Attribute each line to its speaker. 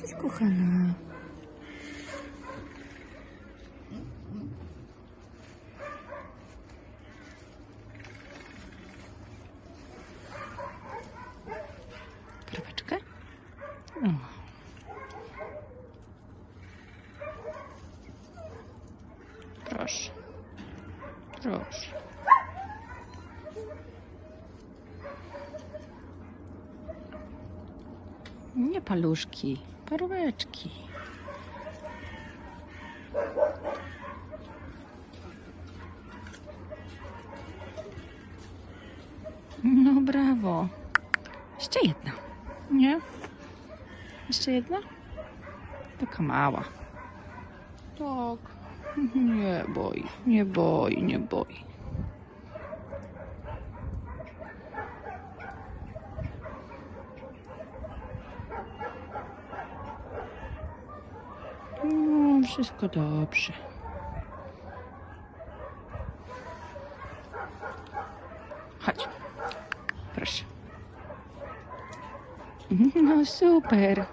Speaker 1: Cześć, kochana. Kropeczkę? O. Nie paluszki, paróweczki. No brawo. Jeszcze jedna. Nie? Jeszcze jedna? Taka mała. Tak. Nie boi, nie boi, nie boi. Wszystko dobrze. Chodź. Proszę. No super.